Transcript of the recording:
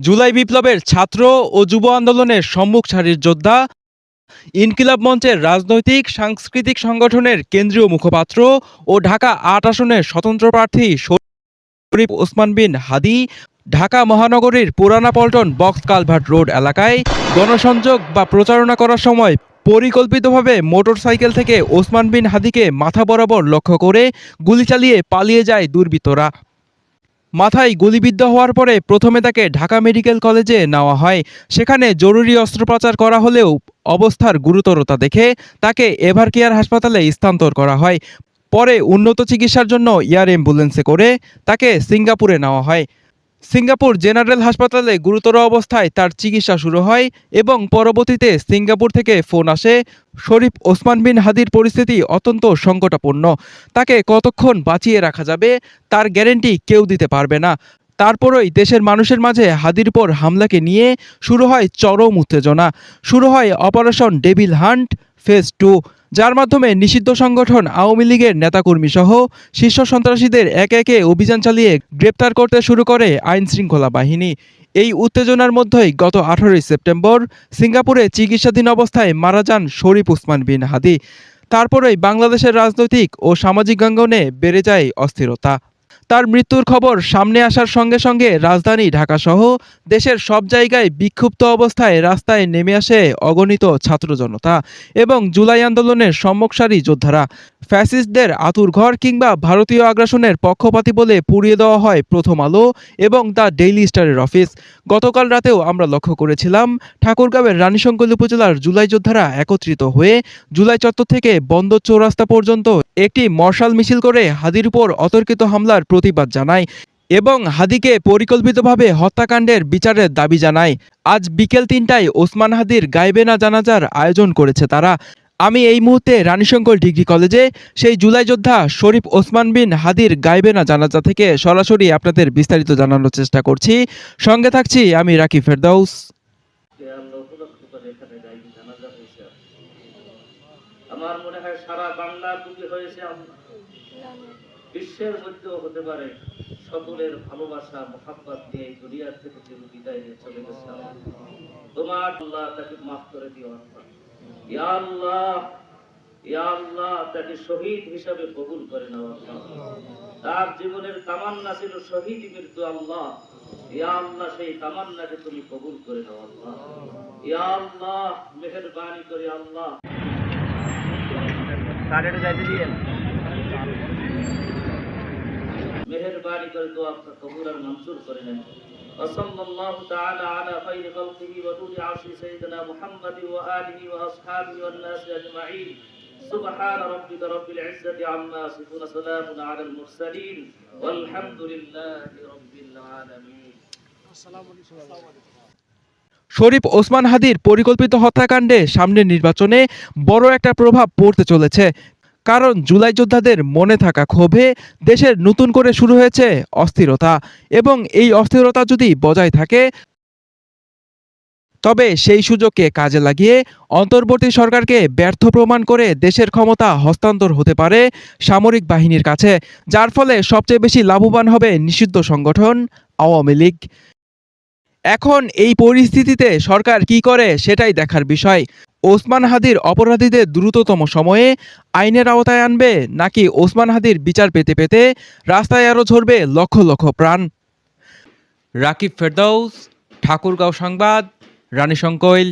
জুলাই বিপ্লবের ছাত্র ও যুব আন্দোলনের সম্মুখ সারির যোদ্ধা, ইনকিলাব মঞ্চের রাজনৈতিক, সাংস্কৃতিক সংগঠনের কেন্দ্রীয় মুখপাত্র ও ঢাকা আট আসনের স্বতন্ত্র প্রার্থী শরীফ ওসমান বিন হাদি, ঢাকা মহানগরীর পুরানা পল্টন বক্স কালভার্ট রোড এলাকায় গণসংযোগ বা প্রচারণা করার সময় পরিকল্পিতভাবে মোটরসাইকেল থেকে ওসমান বিন হাদিকে মাথা বরাবর লক্ষ্য করে গুলি চালিয়ে পালিয়ে যায় দুর্বৃত্তরা। মাথায় গুলিবিদ্ধ হওয়ার পরে প্রথমে তাকে ঢাকা মেডিকেল কলেজে নেওয়া হয়। সেখানে জরুরি অস্ত্রোপচার করা হলেও অবস্থার গুরুতরতা দেখে তাকে এভারকেয়ার হাসপাতালে স্থানান্তর করা হয়। পরে উন্নত চিকিৎসার জন্য এয়ার অ্যাম্বুলেন্সে করে তাকে সিঙ্গাপুরে নেওয়া হয়। সিঙ্গাপুর জেনারেল হাসপাতালে গুরুতর অবস্থায় তার চিকিৎসা শুরু হয় এবং পরবর্তীতে সিঙ্গাপুর থেকে ফোন আসে। শরীফ ওসমান বিন হাদির পরিস্থিতি অত্যন্ত সংকটাপন্ন। তাকে কতক্ষণ বাঁচিয়ে রাখা যাবে, তার গ্যারেন্টি কেউ দিতে পারবে না। তারপরই দেশের মানুষের মাঝে হাদির পর হামলাকে নিয়ে শুরু হয় চরম উত্তেজনা। শুরু হয় operation devil hunt phase two. যার মাধ্যমে নিষিদ্ধ সংগঠন আওয়ামী লীগের নেতাকর্মী সহ শীর্ষ সন্ত্রাসীদের একে একে অভিযান চালিয়ে গ্রেপ্তার করতে শুরু করে আইন শৃঙ্খলা বাহিনী। এই উত্তেজনার মধ্যেই গত আঠারোই সেপ্টেম্বর সিঙ্গাপুরে চিকিৎসাধীন অবস্থায় মারা যান শরীফ উসমান বিন হাদি। তারপরেই বাংলাদেশের রাজনৈতিক ও সামাজিক অঙ্গনে বেড়ে যায় অস্থিরতা। তার মৃত্যুর খবর সামনে আসার সঙ্গে সঙ্গে রাজধানী, ঢাকাসহ দেশের সব জায়গায় বিক্ষুব্ধ অবস্থায় রাস্তায় নেমে আসে অগণিত ছাত্র জনতা এবং জুলাই আন্দোলনের সম্মুখসারী যোদ্ধারা। ফ্যাসিস্টদের আতুর ঘর কিংবা ভারতীয় আগ্রাসনের পক্ষপাতী বলে পুড়িয়ে দেওয়া হয় প্রথম আলো এবং দ্য ডেইলি স্টারের অফিস। গতকাল রাতেও আমরা লক্ষ্য করেছিলাম, ঠাকুরগাঁওয়ের রানীশঙ্কল উপজেলার জুলাই যোদ্ধারা একত্রিত হয়ে জুলাই চত্বর থেকে বন্দর চৌরাস্তা পর্যন্ত একটি মশাল মিছিল করে হাদির উপর অতর্কিত হামলার প্রতিবাদ জানায় এবং হাদিকে পরিকল্পিতভাবে হত্যাকাণ্ডের বিচারের দাবি জানায়। আজ বিকেল তিনটায় ওসমান হাদির গাইবেনা জানাজার আয়োজন করেছে তারা। আমি এই মুহূর্তে রানীশঙ্কর ডিগ্রি কলেজে, সেই জুলাই যোদ্ধা শরীফ ওসমান বিন হাদির গাইবেনা জানাজা থেকে সরাসরি আপনাদের বিস্তারিত জানানোর চেষ্টা করছি। সঙ্গে থাকছি আমি রাকি ফেরদাউস। আমার মনে হয় সারা বাংলার বুকে হয়েছে আল্লাহ। বিশ্বের মধ্যেও হতে পারে সকলের ভালোবাসা, মোহাব্বত নিয়ে এই দুনিয়ার থেকে তিনি বিদায় নিয়ে চলে গেছে তোমার আল্লাহ তাকে মাফ করে দিও আল্লাহ। আল্লাহ, তাকে শহীদ হিসাবে কবুল করে নাও আল্লাহ। তার জীবনের তামান্না ছিল শহীদ মৃত্যু আল্লাহ। ইয়া আল্লাহ, সেই তামান্নাকে তুমি কবুল করে নাও আল্লাহ। ইয়া আল্লাহ, মেহেরবানি করে আল্লাহ। মেহেরবানি করে তো আপনার কবুল আর মঞ্জুর করে নেন وصلى الله تعالى على خير خلقه ونور عرش سيدنا محمد وآله وأصحابه والناس أجمعين سبحان ربك رب العزة عما يصفون سلام على المرسلين والحمد لله رب العالمين শরীফ ওসমান হাদির পরিকল্পিত হত্যাকাণ্ডে সামনের নির্বাচনে বড় একটা প্রভাব পড়তে চলেছে। কারণ জুলাই যোদ্ধাদের মনে থাকা ক্ষোভে দেশের নতুন করে শুরু হয়েছে অস্থিরতা এবং এই অস্থিরতা যদি বজায় থাকে, তবে সেই সুযোগকে কাজে লাগিয়ে অন্তর্বর্তী সরকারকে ব্যর্থ প্রমাণ করে দেশের ক্ষমতা হস্তান্তর হতে পারে সামরিক বাহিনীর কাছে, যার ফলে সবচেয়ে বেশি লাভবান হবে নিষিদ্ধ সংগঠন আওয়ামী লীগ। এখন এই পরিস্থিতিতে সরকার কি করে সেটাই দেখার বিষয়। ওসমান হাদির অপরাধীদের দ্রুততম সময়ে আইনের আওতায় আনবে নাকি ওসমান হাদির বিচার পেতে পেতে রাস্তায় আরও ঝরবে লক্ষ লক্ষ প্রাণ? রাকিব ফেরদৌস, ঠাকুরগাঁও সংবাদ রানীশঙ্কৈল